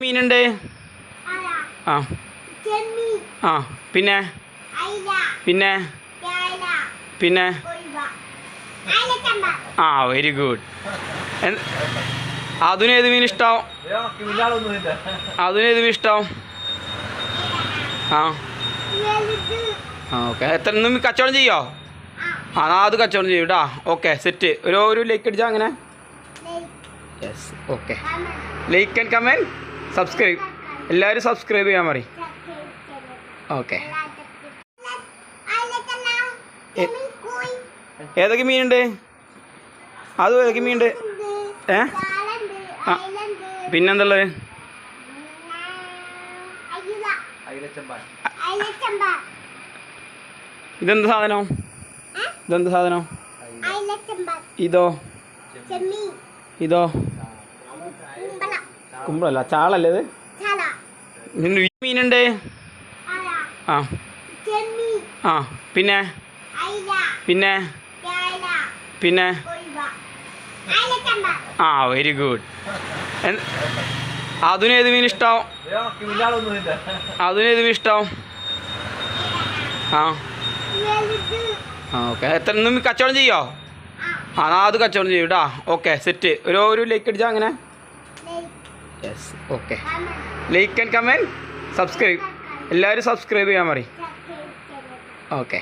മീനുണ്ട്? ആ. ആ പിന്നെ? പിന്നെ? പിന്നെ? ആ വെരി ഗുഡ് അതിന് ഏത് മീൻ ഇഷ്ടാവും? അതിന് ഏത് മീൻ ഇഷ്ടാവും? ആ. ആ ഓക്കെ എത്ര കച്ചവടം ചെയ്യോ? ആ. അത് കച്ചവടം ചെയ്യൂട്ടാ ഓക്കെ സെറ്റ് ഒരു ഒരു ലൈക്ക് അടിച്ചാൽ അങ്ങനെ? Yes okay like and comment subscribe എല്ലാവരും സബ്സ്ക്രൈബ് ചെയ്യാൻ മതി ഓക്കെ ഏതൊക്കെ മീനുണ്ട്? അതും ഏതൊക്കെ മീനുണ്ട്? ഏ? ആ. പിന്നെന്തുള്ളത്? ഇതെന്ത് സാധനം? ഇതെന്ത് സാധനം? ഇതോ? ഇതോ? കുമ്പളല്ല ചാളല്ലേ ഇത്? മീനുണ്ട്. ആ. ആ. പിന്നെ? പിന്നെ? പിന്നെ? ആ വെരി ഗുഡ് അതിന് ഏത് മീൻ ഇഷ്ടം അതിന് ഏത് മീൻ ഇഷ്ടം ആ. ആ ഓക്കെ. എത്ര ഇന്ന് കച്ചവടം ചെയ്യോ? ആ. അത് കച്ചവടം ചെയ്യൂട്ടാ ഓക്കെ സെറ്റ്. ഒരു ഒരു ലൈക്ക് അടിച്ചാൽ അങ്ങനെ? Yes okay like and comment subscribe എല്ലാവരും സബ്സ്ക്രൈബ് ചെയ്യാൻ മതി ഓക്കെ